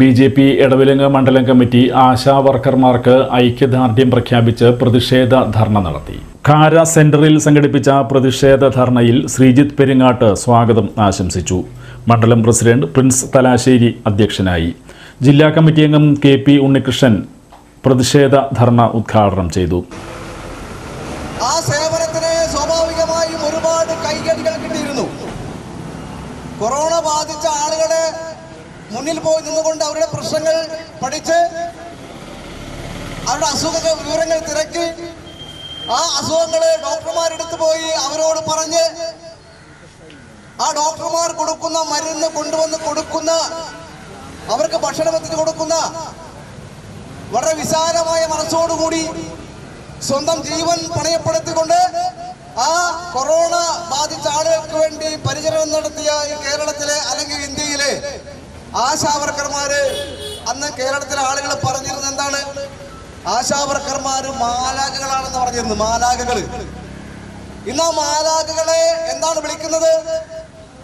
B J P Edavilangu മണ്ഡലം committee ASHA വർക്കർമാർക്ക് ഐക്യദാർഢ്യം പ്രഖ്യാപിച്ച് പ്രതിഷേധ ധർണ നടത്തി. കാര സെന്ററിൽ സംഘടിപ്പിച്ച പ്രതിഷേധ ധർണയിൽ ശ്രീജിത്ത് പെരിങ്ങാട്ട് സ്വാഗതം ആശംസിച്ചു. മണ്ഡലം പ്രസിഡന്റ് പ്രിൻസ് തലാശ്ശേരി അധ്യക്ഷനായി. ജില്ലാ കമ്മിറ്റി അംഗം കെ പി ഉണ്ണികൃഷ്ണൻ പ്രതിഷേധ ധർണ ഉദ്ഘാടനം ചെയ്തു. ആ സേവനത്തിന് സ്വാഭാവികമായും ഒരുപാട് കൈകടികൾ കിട്ടിയിരുന്നു. കൊറോണ ബാധിച്ച ആളുകളെ മുന്നിൽ പോയി നിന്നുകൊണ്ട് അവരുടെ പ്രശ്നങ്ങൾ പഠിച്ച് അവരുടെ അസുഖ വിവരങ്ങൾ തിരക്കി ആ അസുഖങ്ങൾ ഡോക്ടർമാരെടുത്ത് പോയി അവരോട് പറഞ്ഞ് ആ ഡോക്ടർമാർ കൊടുക്കുന്ന മരുന്ന് കൊണ്ടുവന്ന് കൊടുക്കുന്ന അവർക്ക് ഭക്ഷണം എത്തിച്ചു കൊടുക്കുന്ന വളരെ വിശാലമായ മനസ്സോടുകൂടി സ്വന്തം ജീവൻ പണയപ്പെടുത്തിക്കൊണ്ട് ആ കൊറോണ ബാധിച്ച ആളുകൾക്ക് വേണ്ടി പരിചരണം നടത്തിയ ഈ ഇന്ത്യയിലെ ആശാവർക്കർമാര് അന്ന് കേരളത്തിലെ ആളുകൾ പറഞ്ഞിരുന്നത് എന്താണ്? ആശാവർക്കർമാര് മാലാഖകളാണെന്ന് പറഞ്ഞിരുന്നു മാലാഖകൾ. ഇന്ന് ആ മാലാഖകളെ എന്താണ് വിളിക്കുന്നത്?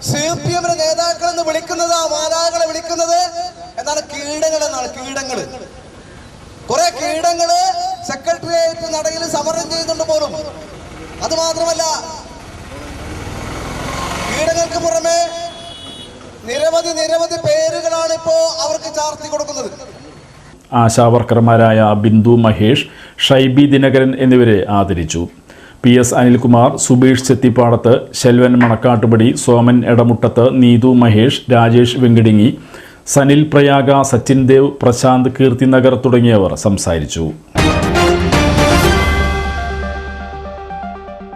സി പി എമ്മിന്റെ നേതാക്കൾ എന്ന് വിളിക്കുന്നത് ആ മാലാഖകളെ വിളിക്കുന്നത് എന്താണ് കീടങ്ങൾ എന്നാണ് കീടങ്ങൾ. കുറെ കീടങ്ങൾ സെക്രട്ടേറിയറ്റ് നടയിൽ സമരം ചെയ്യുന്നുണ്ട് നിരവധി നിരവധി പേരുകളാണ് ഇപ്പോ അവർക്ക് ചാർത്തി കൊടുക്കുന്നത്. ആശാവർക്കർമാരായ ബിന്ദു മഹേഷ് ഷൈബി ദിനകരൻ എന്നിവരെ ആദരിച്ചു. പി എസ് അനിൽകുമാർ സുബീഷ് ചെത്തിപ്പാടത്ത് ശെൽവൻ മണക്കാട്ടുപടി സോമൻ എടമുട്ടത്ത് നീതു മഹേഷ് രാജേഷ് വെങ്കിടിങ്ങി സനിൽ പ്രയാഗ സച്ചിൻ ദേവ് പ്രശാന്ത് കീർത്തിനഗർ തുടങ്ങിയവർ സംസാരിച്ചു.